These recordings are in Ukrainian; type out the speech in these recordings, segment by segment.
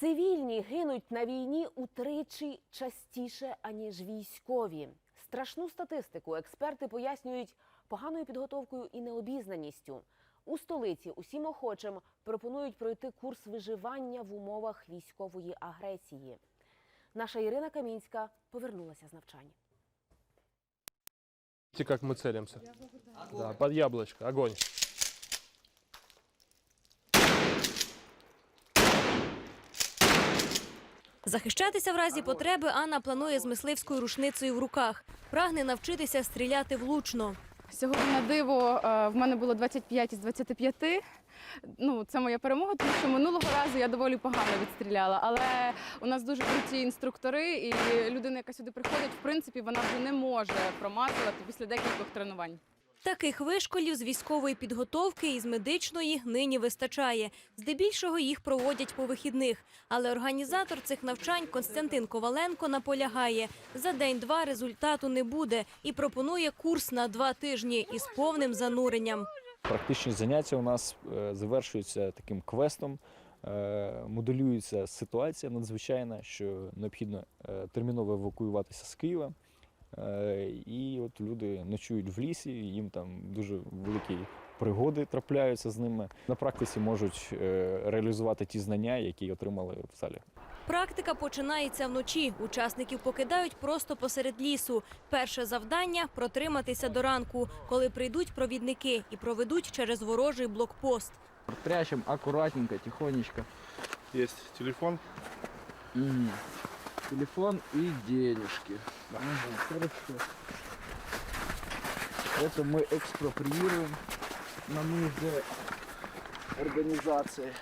Цивільні гинуть на війні утричі частіше, аніж військові. Страшну статистику експерти пояснюють поганою підготовкою і необізнаністю. У столиці усім охочим пропонують пройти курс виживання в умовах військової агресії. Наша Ірина Камінська повернулася з навчання. Видите, как мы целимся? Да, под яблочко. Огонь. Захищатися в разі потреби Анна планує з мисливською рушницею в руках. Прагне навчитися стріляти влучно. Сьогодні на диво е, в мене було 25 із 25. Ну, це моя перемога, тому що минулого разу я доволі погано відстріляла. Але у нас дуже круті інструктори, і людина, яка сюди приходить, в принципі, вона вже не може промазувати після декількох тренувань. Таких вишколів з військової підготовки і з медичної нині вистачає. Здебільшого їх проводять по вихідних. Але організатор цих навчань Константин Коваленко наполягає, за день-два результату не буде і пропонує курс на два тижні із повним зануренням. Практичні заняття у нас е, завершуються таким квестом. Е, Моделюється ситуація надзвичайна, що необхідно е, терміново евакуюватися з Києва. Е, І от люди ночують в лісі, їм там дуже великі пригоди трапляються з ними. На практиці можуть е, реалізувати ті знання, які отримали в залі. Практика починається вночі. Учасників покидають просто посеред лісу. Перше завдання протриматися до ранку, коли прийдуть провідники і проведуть через ворожий блокпост. Прячем аккуратненько, тихонечко. Есть телефон. Мгм. Телефон и денежки. Ага, хорошо. Это мы экспроприируем на нужды организации.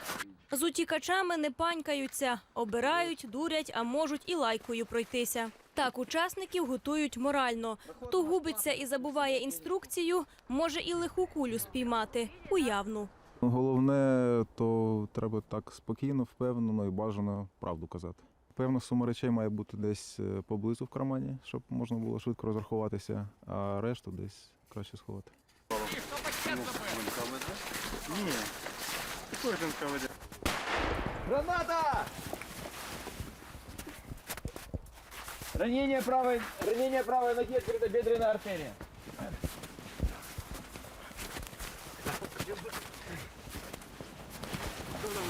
З утікачами не панькаються, обирають, дурять, а можуть і лайкою пройтися. Так учасників готують морально. Хто губиться і забуває інструкцію, може і лиху кулю спіймати уявну. Головне, то треба так спокійно, впевнено і бажано правду казати. Певна сума речей має бути десь е, поблизу в кармані, щоб можна було швидко розрахуватися, а решту десь краще сховати. Граната! Ранение правой, ранение правой ноги, открыта бедренная артерия.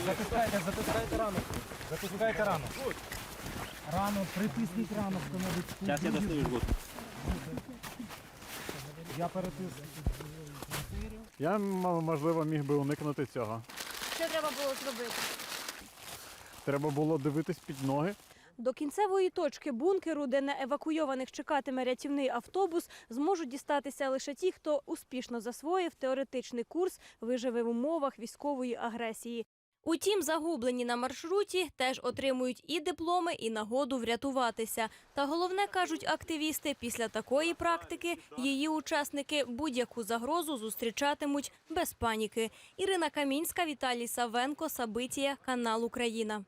Затискайте, затискайте рану. Затискайте рану. Рану, притисніть рану, хто-небудь. Зараз я достаю жгут. Я перетисну. Я м- можливо міг би уникнути цього. Що треба було зробити? Треба було дивитись під ноги. До кінцевої точки бункеру, де на евакуйованих чекатиме рятівний автобус, зможуть дістатися лише ті, хто успішно засвоїв теоретичний курс виживе в умовах військової агресії. Утім, загублені на маршруті теж отримують і дипломи, і нагоду врятуватися. Та головне кажуть активісти, після такої практики її учасники будь-яку загрозу зустрічатимуть без паніки. Ірина Камінська, Віталій Савенко, Сабитія, канал Україна.